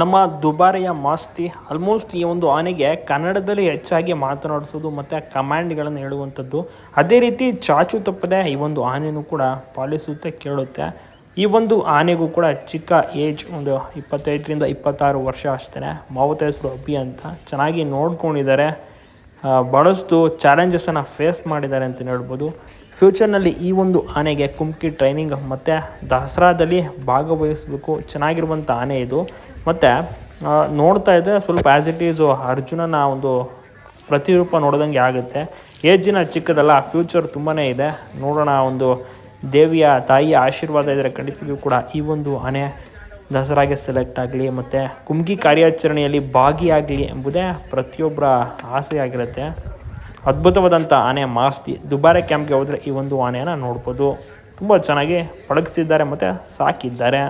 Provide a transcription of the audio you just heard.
ನಮ್ಮ ದುಬಾರಿಯ ಮಾಸ್ತಿ ಆಲ್ಮೋಸ್ಟ್ ಈ ಒಂದು ಆನೆಗೆ ಕನ್ನಡದಲ್ಲಿ ಹೆಚ್ಚಾಗಿ ಮಾತನಾಡಿಸೋದು ಮತ್ತು ಕಮಾಂಡ್ಗಳನ್ನು ಹೇಳುವಂಥದ್ದು. ಅದೇ ರೀತಿ ಚಾಚು ತಪ್ಪದೆ ಈ ಒಂದು ಆನೆಯೂ ಕೂಡ ಪಾಲಿಸುತ್ತೆ, ಕೇಳುತ್ತೆ. ಈ ಒಂದು ಆನೆಗೂ ಕೂಡ ಚಿಕ್ಕ ಏಜ್ ಒಂದು ಇಪ್ಪತ್ತೈದರಿಂದ ಇಪ್ಪತ್ತಾರು ವರ್ಷ ಅಷ್ಟೇ ಮಾವತ ಹೆಸರು ಅಬ್ಬಿ ಅಂತ ಚೆನ್ನಾಗಿ ನೋಡ್ಕೊಂಡಿದ್ದಾರೆ. ಬಳಸ್ತು ಚಾಲೆಂಜಸನ್ನು ಫೇಸ್ ಮಾಡಿದ್ದಾರೆ ಅಂತಲೇ ಹೇಳ್ಬೋದು. ಫ್ಯೂಚರ್ನಲ್ಲಿ ಈ ಒಂದು ಆನೆಗೆ ಕುಮ್ಕಿ ಟ್ರೈನಿಂಗ್ ಮತ್ತು ದಸರಾದಲ್ಲಿ ಭಾಗವಹಿಸಬೇಕು. ಚೆನ್ನಾಗಿರುವಂಥ ಆನೆ ಇದು. ಮತ್ತು ನೋಡ್ತಾ ಇದ್ದರೆ ಸ್ವಲ್ಪ ಆ್ಯಸ್ ಇಟ್ ಈಸು ಅರ್ಜುನನ ಒಂದು ಪ್ರತಿರೂಪ ನೋಡಿದಂಗೆ ಆಗುತ್ತೆ. ಏಜಿನ ಚಿಕ್ಕದಲ್ಲ ಫ್ಯೂಚರ್ ತುಂಬಾ ಇದೆ. ನೋಡೋಣ, ಒಂದು ದೇವಿಯ ತಾಯಿಯ ಆಶೀರ್ವಾದ ಇದ್ದರೆ ಖಂಡಿತವಾಗಿಯೂ ಕೂಡ ಈ ಒಂದು ಆನೆ ದಸರಾಗೆ ಸೆಲೆಕ್ಟ್ ಆಗಲಿ, ಮತ್ತು ಕುಮ್ಕಿ ಕಾರ್ಯಾಚರಣೆಯಲ್ಲಿ ಭಾಗಿಯಾಗಲಿ ಎಂಬುದೇ ಪ್ರತಿಯೊಬ್ಬರ ಆಸೆಯಾಗಿರುತ್ತೆ. ಅದ್ಭುತವಾದಂಥ ಆನೆ ಮಾಸ್ತಿ. ದುಬಾರೆ ಕ್ಯಾಂಪ್ಗೆ ಹೋದರೆ ಈ ಒಂದು ಆನೆಯನ್ನು ನೋಡ್ಬೋದು. ತುಂಬ ಚೆನ್ನಾಗಿ ಪಳಗಿಸಿದ್ದಾರೆ ಮತ್ತು ಸಾಕಿದ್ದಾರೆ.